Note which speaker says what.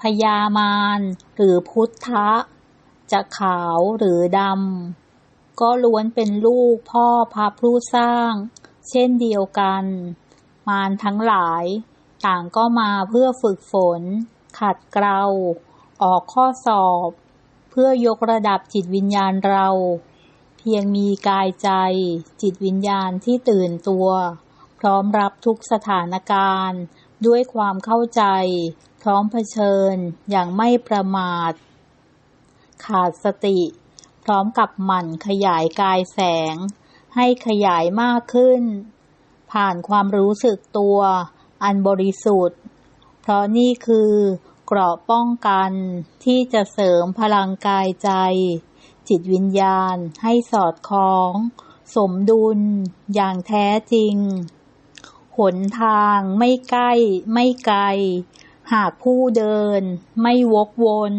Speaker 1: พญามารหรือพุทธะ จะขาวหรือดำ ก็ล้วนเป็นลูกพ่อพระผู้สร้าง เช่นเดียวกัน มารทั้งหลาย ต่างก็มาเพื่อฝึกฝน ขัดเกลา ออกข้อสอบ เพื่อยกระดับจิตวิญญาณเรา เพียงมีกายใจ จิตวิญญาณที่ตื่นตัว พร้อมรับทุกสถานการณ์ด้วยความเข้าใจ พร้อมเผชิญอย่างไม่ประมาท ขาดสติ พร้อมกับหมั่นขยายกายแสง ให้ขยายมากขึ้น ผ่านความรู้สึกตัว อันบริสุทธิ์ เพราะนี่คือเกราะป้องกันที่จะเสริมพลังกายใจ จิตวิญญาณให้สอดคล้อง สมดุลอย่างแท้จริง หนทางไม่ใกล้ไม่ไกล หากผู้เดินไม่วกวน